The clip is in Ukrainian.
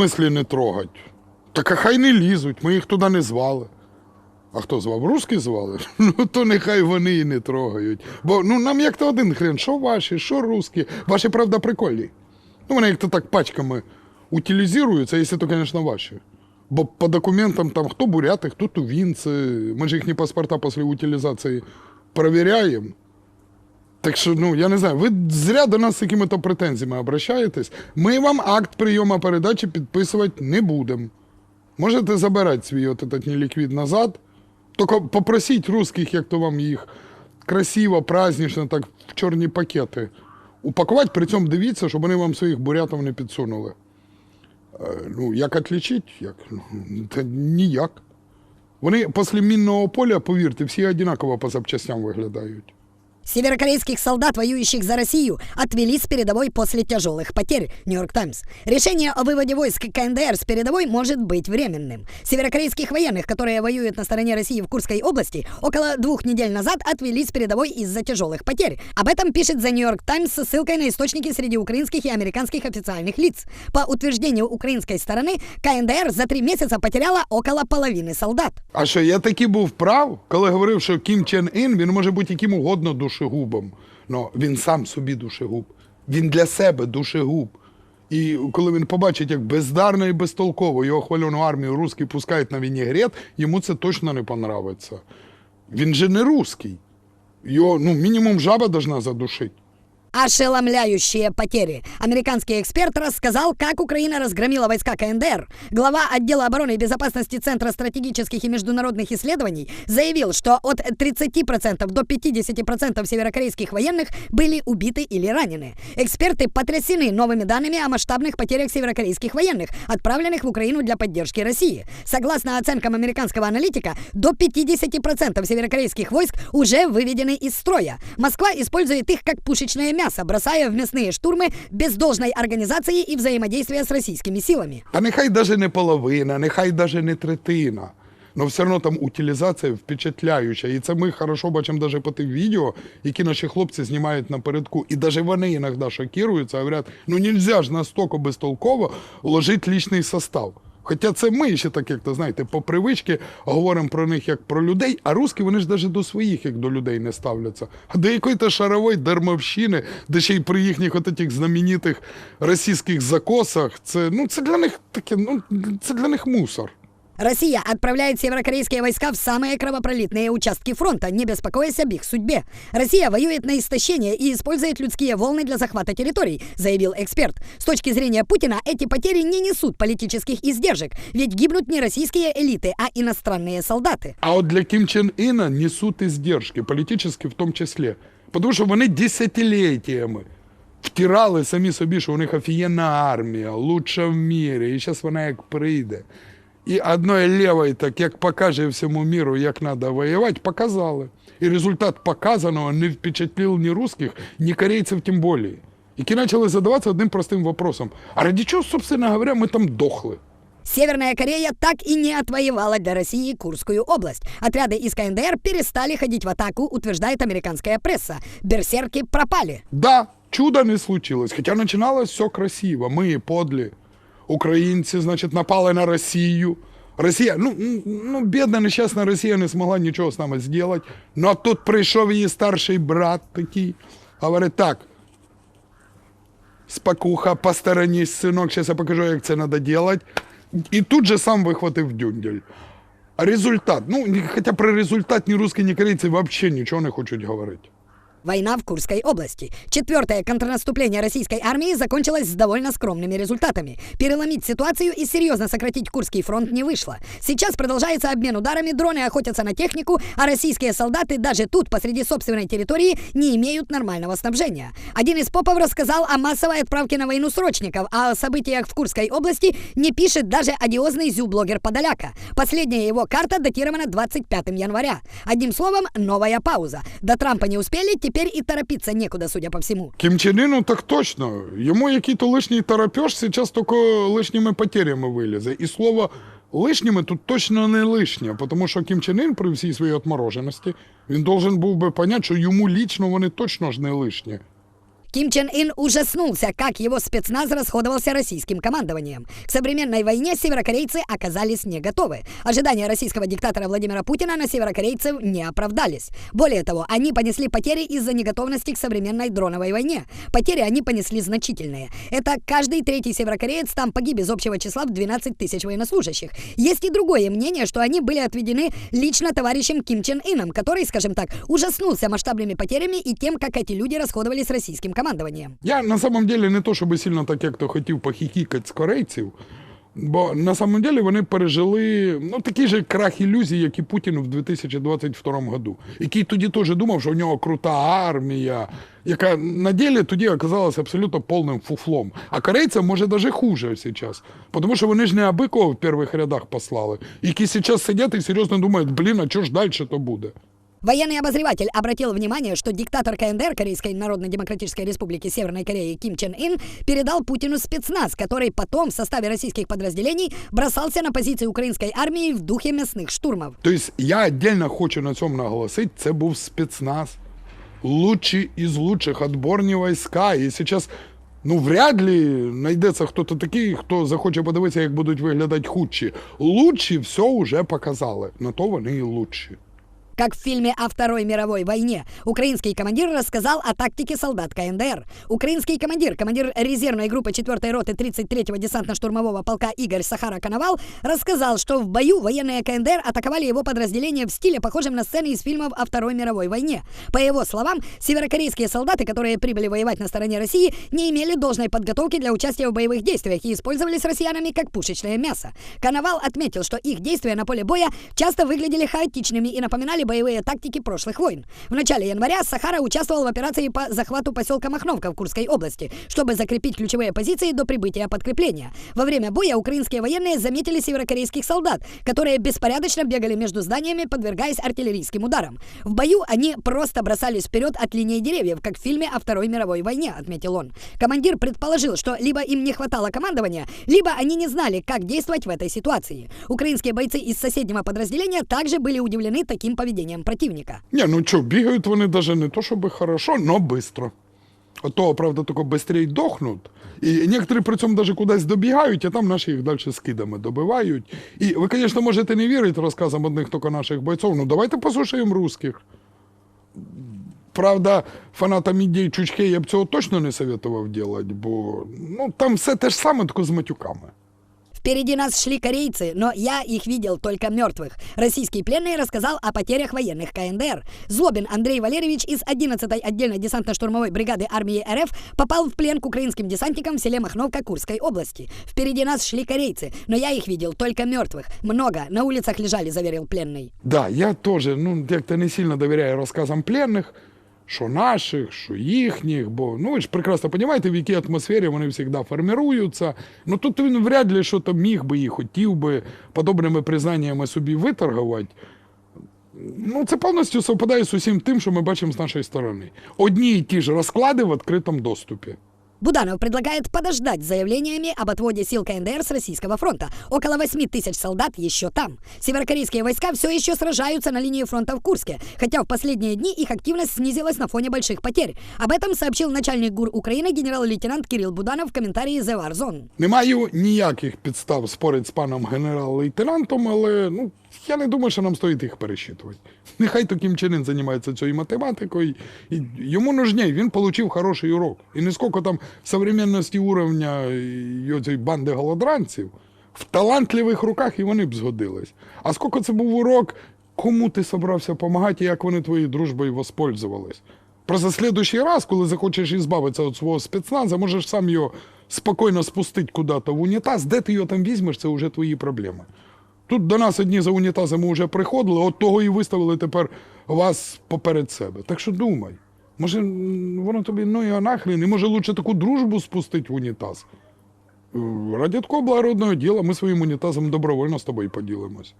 смислі не трогать? Так а хай не лізуть, ми їх туди не звали. А хто звав? Русські звали? Ну то нехай вони і не трогають. Бо ну нам як то один хрен, що ваші, що русські. Ваші, правда, прикольні. Ну, вони як-то так пачками утилізуються, якщо то, звісно, ваші. Бо по документам там хто буряти, хто тувінці. Ми ж їхні паспорта після утилізації перевіряємо. Так що, ну, я не знаю, ви зря до нас з якими-то претензіями обращаєтесь. Ми вам акт прийому передачі підписувати не будемо. Можете забирати свій от этот неліквід назад. Тільки попросіть русських, як то вам їх красиво, празднично, так в чорні пакети упакувати, при цьому дивіться, щоб вони вам своїх бурятів не підсунули. Е, ну, як відлічить? Як? Ну, Та ніяк. Вони після мінного поля, повірте, всі однаково по запчастям виглядають. Северокорейских солдат, воюющих за Россию, отвели с передовой после тяжелых потерь. Нью-Йорк Таймс. Решение о выводе войск КНДР с передовой может быть временным. Северокорейских военных, которые воюют на стороне России в Курской области, около двух недель назад отвели с передовой из-за тяжелых потерь. Об этом пишет The New York Times со ссылкой на источники среди украинских и американских официальных лиц. По утверждению украинской стороны, КНДР за три месяца потеряла около половины солдат. А що я таки був прав, коли говорив, що Кім Чен Ін він може бути яким угодно Душегубом. Но він сам собі душегуб. Він для себе душегуб. І коли він побачить, як бездарно і безтолково його хвальону армію русські пускають на вінігрет, йому це точно не понравиться. Він же не русський. Його, ну, мінімум жаба должна задушити. Ошеломляющие потери. Американский эксперт рассказал, как Украина разгромила войска КНДР. Глава отдела обороны и безопасности Центра стратегических и международных исследований заявил, что от 30% до 50% северокорейских военных были убиты или ранены. Эксперты потрясены новыми данными о масштабных потерях северокорейских военных, отправленных в Украину для поддержки России. Согласно оценкам американского аналитика, до 50% северокорейских войск уже выведены из строя. Москва использует их как пушечное мясо, бросая в мясные штурмы без должной организации и взаимодействия с российскими силами. Та нехай даже не половина, нехай даже не третина. Но все одно там утилізація впечатляюча. І це ми хорошо бачимо навіть по тих відео, які наші хлопці знімають напередку. І навіть вони іноді шокуються, говорять, ну нельзя ж настільки безтолково ложити лічний состав. Хоча це ми ще так, як то знаєте, по привички говоримо про них як про людей, а русські вони ж навіть до своїх як до людей не ставляться. А до якої-то шарової дармовщини, де ще й при їхніх от знаменитих російських закосах, це, ну, це для них таке, ну, це для них мусор. Россия отправляет северокорейские войска в самые кровопролитные участки фронта, не беспокоясь об их судьбе. Россия воюет на истощение и использует людские волны для захвата территорий, заявил эксперт. С точки зрения Путина, эти потери не несут политических издержек, ведь гибнут не российские элиты, а иностранные солдаты. А от для Кім Чен Іна несуть издержки, політичні в тому числі. Тому що вони десятиліттями втирали самі собі, що у них офігенна армія, лучша в мірі, і зараз вона як прийде. І одною лівою, так як покаже всьому міру, як треба воювати, показали. І результат показаного не впечатлив ні русських, ні корейців тим більше. Які почали задаватися одним простим вопросом. А ради чого, собственно говоря, ми там дохли? Северная Корея так и не отвоевала для России Курскую область. Отряды из КНДР перестали ходить в атаку, утверждает американская пресса. Берсерки пропали. Да, чуда не случилось. Хотя начиналось все красиво. Мы подлі. Українці, значить, напали на Росію. Росія, ну, ну, бідна, нещасна Росія не змогла нічого з нами зробити. Ну, а тут прийшов її старший брат такий, говорить, так, спокуха, посторонись, синок, зараз я покажу, як це треба робити. І тут же сам вихватив дюндель. Результат, ну, хоча про результат ні русські, ні корейці взагалі нічого не хочуть говорити. Война в Курской области. Четвертое контрнаступление российской армии закончилось с довольно скромными результатами. Переломить ситуацию и серьезно сократить Курский фронт не вышло. Сейчас продолжается обмен ударами, дроны охотятся на технику, а российские солдаты даже тут, посреди собственной территории, не имеют нормального снабжения. Один из попов рассказал о массовой отправке на войну срочников, а о событиях в Курской области не пишет даже одиозный зю-блогер Подоляка. Последняя его карта датирована 25 января. Одним словом, новая пауза. До Трампа не успели, теперь и торопиться некуда, судя по всему. Ким Чен Ыну так точно. Ему який-то лишній торопеж сейчас только лишними потерями вылезет. И слово лишніми тут точно не лишнє, тому що Кім Чен Ын при всій своїй отмороженості, він должен був би поняти, що йому лічно вони точно ж не лишні. Ким Чен Ын ужаснулся, как его спецназ расходовался российским командованием. К современной войне северокорейцы оказались не готовы. Ожидания российского диктатора Владимира Путина на северокорейцев не оправдались. Более того, они понесли потери из-за неготовности к современной дроновой войне. Потери они понесли значительные. Это каждый третий северокореец там погиб из общего числа в 12 тысяч военнослужащих. Есть и другое мнение, что они были отведены лично товарищем Ким Чен Ыном, который, скажем так, ужаснулся масштабными потерями и тем, как эти люди расходовались российским командованием. Я на самом деле не то, щоб сильно так, як то хотів похихікати з корейців. Бо на самом деле вони пережили ну, такий же крах ілюзій, як і Путін в 2022 году, який тоді теж думав, що в нього крута армія, яка на ділі тоді оказалася абсолютно повним фуфлом. А корейцям може навіть хуже зараз. Тому що вони ж не аби кого в перших рядах послали, які зараз сидять і серйозно думають, блін, а що ж далі то буде? Военный обозреватель обратил внимание, что диктатор КНДР Корейской Народно-Демократической Республики Северной Кореи Ким Чен Ын передал Путину спецназ, который потом в составе российских подразделений бросался на позиции украинской армии в духе мясных штурмов. Тобто я віддільно хочу на цьому наголосити, це був спецназ. Лучший із лучших отборні війська. І зараз ну, вряд ли знайдеться хтось такий, хто захоче подивитися, як будуть виглядати худші. Лучші все вже показали. На то вони і лучші. Как в фильме о Второй мировой войне, украинский командир рассказал о тактике солдат КНДР. Украинский командир, командир резервной группы 4-й роты 33-го десантно-штурмового полка Игорь Сахара-Коновал, рассказал, что в бою военные КНДР атаковали его подразделение в стиле, похожем на сцены из фильмов о Второй мировой войне. По его словам, северокорейские солдаты, которые прибыли воевать на стороне России, не имели должной подготовки для участия в боевых действиях и использовались россиянами как пушечное мясо. Коновал отметил, что их действия на поле боя часто выглядели хаотичными и напоминали боевые тактики прошлых войн. В начале января Сахара участвовал в операции по захвату поселка Махновка в Курской области, чтобы закрепить ключевые позиции до прибытия подкрепления. Во время боя украинские военные заметили северокорейских солдат, которые беспорядочно бегали между зданиями, подвергаясь артиллерийским ударам. В бою они просто бросались вперед от линии деревьев, как в фильме о Второй мировой войне, отметил он. Командир предположил, что либо им не хватало командования, либо они не знали, как действовать в этой ситуации. Украинские бойцы из соседнего подразделения также были удивлены таким поведением противника. Ні, ну що, бігають вони навіть не то, щоб хорошо, но быстро. Ото, правда, тільки швидше дохнуть. І некоторі при цьому навіть кудись добігають, а там наші їх далі скидами добивають. І ви, звісно, можете не вірити розказам одних тільки наших бойців, ну давайте послухаємо русських. Правда, фанатам ідей Чучхе я б цього точно не советував робити, бо ну, там все те ж саме, тільки з матюками. Впереди нас шли корейцы, но я их видел только мертвых. Российский пленный рассказал о потерях военных КНДР. Злобин Андрей Валерьевич из 11-й отдельной десантно-штурмовой бригады армии РФ попал в плен к украинским десантникам в селе Махновка Курской области. Впереди нас шли корейцы, но я их видел только мертвых. Много, на улицах лежали, заверил пленный. Да, я теж ну, як-то не сильно довіряю розказам пленних, що наших, що їхніх, бо ну ви ж прекрасно розумієте, в якій атмосфері вони завжди формируються. Ну тут він вряд ли що то міг би і хотів би подобними признаннями собі виторгувати. Ну, це повністю совпадає з усім тим, що ми бачимо з нашої сторони. Одні і ті ж розклади в відкритому доступі. Буданов предлагает подождать с заявлениями об отводе сил КНДР с российского фронта. Около 8 тысяч солдат еще там. Северокорейские войска все еще сражаются на линии фронта в Курске, хотя в последние дни их активность снизилась на фоне больших потерь. Об этом сообщил начальник ГУР Украины генерал-лейтенант Кирилл Буданов в комментарии The War Zone. Не маю ніяких підстав спорити з паном генерал-лейтенантом, але ну, я не думаю, що нам стоїть їх пересчитувати. Нехай Чен Ын займається цією математикою. І йому нужней, він отримав хороший урок. І не скільки там современності уровня цієї банди голодранців, в талантливих руках і вони б згодились. А скільки це був урок, кому ти собрався допомагати і як вони твоєю дружбою воспользувались. Просто следующий раз, коли захочеш ізбавитися від свого спецназа, можеш сам його спокійно спустити куди-то в унітаз, де ти його там візьмеш, це вже твої проблеми. Тут до нас одні за унітазами вже приходили, от того і виставили тепер вас поперед себе. Так що думай. Може, воно тобі ну і нахрен, і може лучше таку дружбу спустити в унітаз. Е, такого благородного діла ми своїм унітазом добровольно з тобою поділимось.